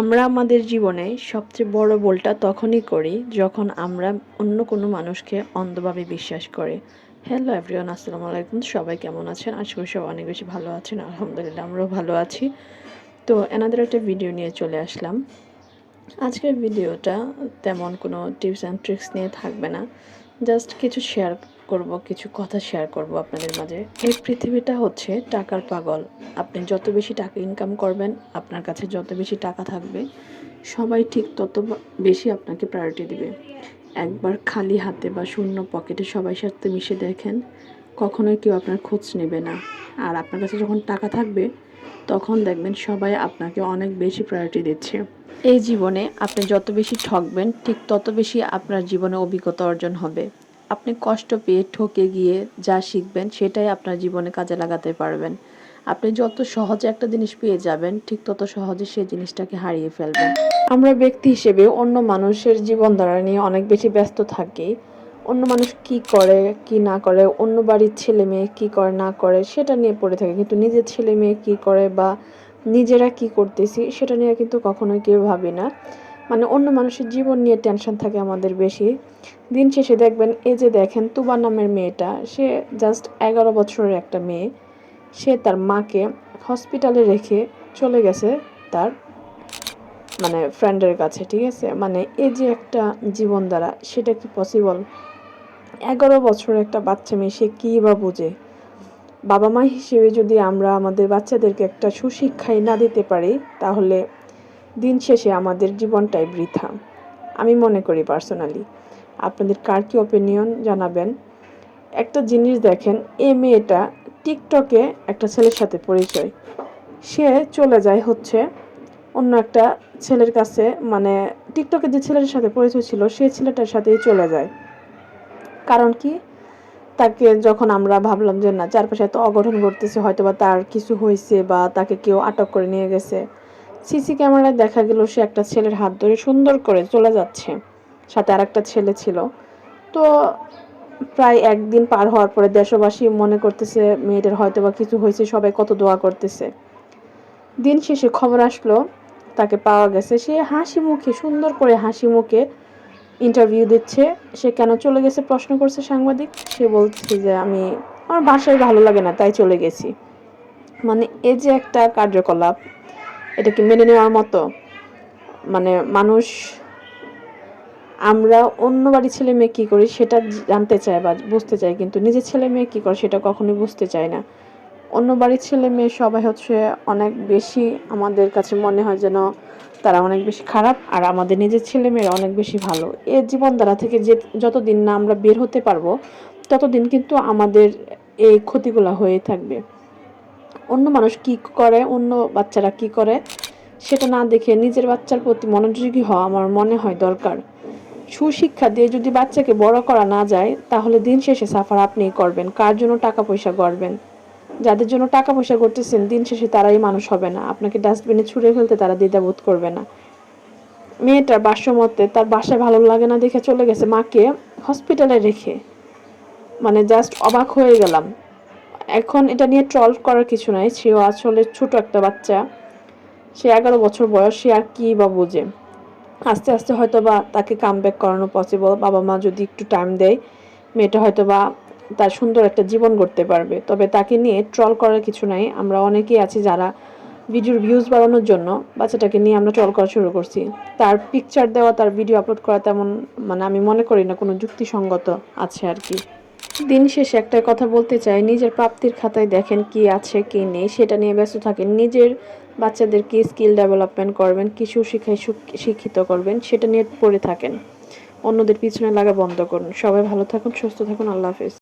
আমরা আমাদের জীবনে সবচেয়ে বড় ভুলটা তখনই করি যখন আমরা অন্য কোনো মানুষকে অন্ধভাবে বিশ্বাস করি। হ্যালো এভরিওয়ান আসসালামু আলাইকুম। সবাই কেমন আছেন? আশা করি সবাই অনেক বেশি ভালো আছেন। আলহামদুলিল্লাহ, আমরাও ভালো আছি। তো এনাদের একটা ভিডিও নিয়ে চলে আসলাম। আজকের ভিডিওটা তেমন কোনো টিপস অ্যান্ড ট্রিক্স নিয়ে থাকবে না। জাস্ট কিছু শেয়ার করব, কিছু কথা শেয়ার করব আপনাদের মাঝে। এই পৃথিবীটা হচ্ছে টাকার পাগল। আপনি যত বেশি টাকা ইনকাম করবেন, আপনার কাছে যত বেশি টাকা থাকবে, সবাই ঠিক তত বেশি আপনাকে প্রায়োরিটি দিবে। একবার খালি হাতে বা শূন্য পকেটে সবাই সাথে মিশে দেখেন, কখনোই কেউ আপনার খোঁজ নেবে না। আর আপনার কাছে যখন টাকা থাকবে তখন দেখবেন সবাই আপনাকে অনেক বেশি প্রায়োরিটি দিচ্ছে। এই জীবনে আপনি যত বেশি ঠকবেন, ঠিক তত বেশি আপনার জীবনে অভিজ্ঞতা অর্জন হবে। আপনি কষ্ট পেয়ে ঠকে গিয়ে যা শিখবেন, সেটাই আপনার জীবনে কাজে লাগাতে পারবেন। আপনি যত সহজে একটা জিনিস পেয়ে যাবেন, ঠিক তত সহজে সেই জিনিসটাকে হারিয়ে ফেলবেন। আমরা ব্যক্তি হিসেবে অন্য মানুষের জীবনধারা নিয়ে অনেক বেশি ব্যস্ত থাকি। অন্য মানুষ কি করে, কি না করে, অন্য বাড়ির ছেলে মেয়ে কি করে, না করে, সেটা নিয়ে পড়ে থাকে। কিন্তু নিজের ছেলে মেয়ে কি করে বা নিজেরা কি করতেছি, সেটা নিয়ে কিন্তু কখনোই কেউ ভাবি না। মানে অন্য মানুষের জীবন নিয়ে টেনশন থাকে আমাদের বেশি। দিন শেষে দেখবেন, এই যে দেখেন তুবা নামের মেয়েটা, সে জাস্ট এগারো বছরের একটা মেয়ে। সে তার মাকে হসপিটালে রেখে চলে গেছে তার মানে ফ্রেন্ডের কাছে, ঠিক আছে? মানে এই যে একটা জীবন দ্বারা সেটা কি পসিবল এগারো বছর একটা বাচ্চা মেয়ে, সে কী বা বুঝে? বাবা মা হিসেবে যদি আমরা আমাদের বাচ্চাদেরকে একটা সুশিক্ষায় না দিতে পারি, তাহলে দিন শেষে আমাদের জীবনটাই বৃথা। আমি মনে করি পার্সোনালি। আপনাদের কার কি ওপিনিয়ন জানাবেন? একটা জিনিস দেখেন এ মেয়েটা টিকটকে একটা ছেলের সাথে পরিচয়। সে চলে যায় হচ্ছে অন্য একটা ছেলের কাছে মানে টিকটকে যে ছেলের সাথে পরিচয় ছিল, সেই ছেলেটার সাথেই চলে যায়। কারণ কি? তাকে যখন আমরা ভাবলাম যে না, চারপাশে এত অঘটন ঘটতেছে হয়তো বা তার কিছু হয়েছে বা তাকে কেউ আটক করে নিয়ে গেছে, সিসি ক্যামেরায় দেখা গেল সে একটা ছেলের হাত ধরে সুন্দর করে চলে যাচ্ছে। সাথে আর একটা ছেলে ছিল। তো প্রায় একদিন পার হওয়ার পরে দেশবাসী মনে করতেছে, মেয়েটার হয়তো বা কিছু হয়েছে, সবাই কত দোয়া করতেছে। দিন শেষে খবর আসলো, তাকে পাওয়া গেছে। সে হাসি মুখে, সুন্দর করে হাসি মুখে ইন্টারভিউ দিচ্ছে, সে কেন চলে গেছে প্রশ্ন করছে সাংবাদিক, সে বলছে যে আমি, আমার বাসায় ভালো লাগে না, তাই চলে গেছি। মানে এই যে একটা কার্যকলাপ, এটা কি মেনে নেওয়ার মতো? মানে মানুষ, আমরা অন্য বাড়ির ছেলে মেয়ে কী করি সেটা জানতে চায় বা বুঝতে চায়, কিন্তু নিজের ছেলে মেয়ে কী করে সেটা কখনোই বুঝতে চায় না। অন্য বাড়ির ছেলে মেয়ে সবাই হচ্ছে অনেক বেশি আমাদের কাছে মনে হয় যেন তারা অনেক বেশি খারাপ আর আমাদের নিজের ছেলে মেয়েরা অনেক বেশি ভালো। এর জীবনধারা থেকে যে যতদিন না আমরা বের হতে পারব, ততদিন কিন্তু আমাদের এই ক্ষতিগুলো হয়ে থাকবে। অন্য মানুষ কি করে, অন্য বাচ্চারা কি করে, সেটা না দেখে নিজের বাচ্চার প্রতি মনোযোগী হওয়া আমার মনে হয় দরকার। সুশিক্ষা দিয়ে যদি বাচ্চাকে বড় করা না যায়, তাহলে দিন শেষে সাফার আপনিই করবেন। কার জন্য টাকা পয়সা গড়বেন? যাদের জন্য টাকা পয়সা করতেছেন, দিন শেষে তারাই মানুষ হবে না। আপনাকে ডাস্টবিনে ছুঁড়ে ফেলতে তারা দ্বিধাবোধ করবে না। মেয়েটার বাসমতে তার বাসায় ভালো লাগে না দেখে চলে গেছে মাকে হসপিটালে রেখে। মানে জাস্ট অবাক হয়ে গেলাম। এখন এটা নিয়ে ট্রল করার কিছু নাই। সেও আসলে ছোট একটা বাচ্চা। সে এগারো বছর বয়স সে আর কি বা বোঝে। আস্তে আস্তে হয়তো বা তাকে কাম ব্যাক করানো পসিবল বাবা মা যদি একটু টাইম দেয়, মেয়েটা হয়তো বা তার সুন্দর একটা জীবন গড়তে পারবে। তবে তাকে নিয়ে ট্রল করার কিছু নাই। আমরা অনেকেই আছি যারা ভিডিওর ভিউজ বাড়ানোর জন্য বাচ্চাটাকে নিয়ে আমরা ট্রল করা শুরু করছি। তার পিকচার দেওয়া, তার ভিডিও আপলোড করা তেমন মানে আমি মনে করি না, কোনো যুক্তিসঙ্গত আছে আর কি। দিন শেষে একটা কথা বলতে চাই, নিজের প্রাপ্তির খাতায় দেখেন কি আছে, কি নেই, সেটা নিয়ে ব্যস্ত থাকেন। নিজের বাচ্চাদেরকে স্কিল ডেভেলপমেন্ট করবেন, কিছু শিখায় শিক্ষিত করবেন, সেটা নিয়ে পড়ে থাকেন। অন্যদের পিছনে লাগা বন্ধ করুন। সবাই ভালো থাকুন, সুস্থ থাকুন, আল্লাহ হাফেজ।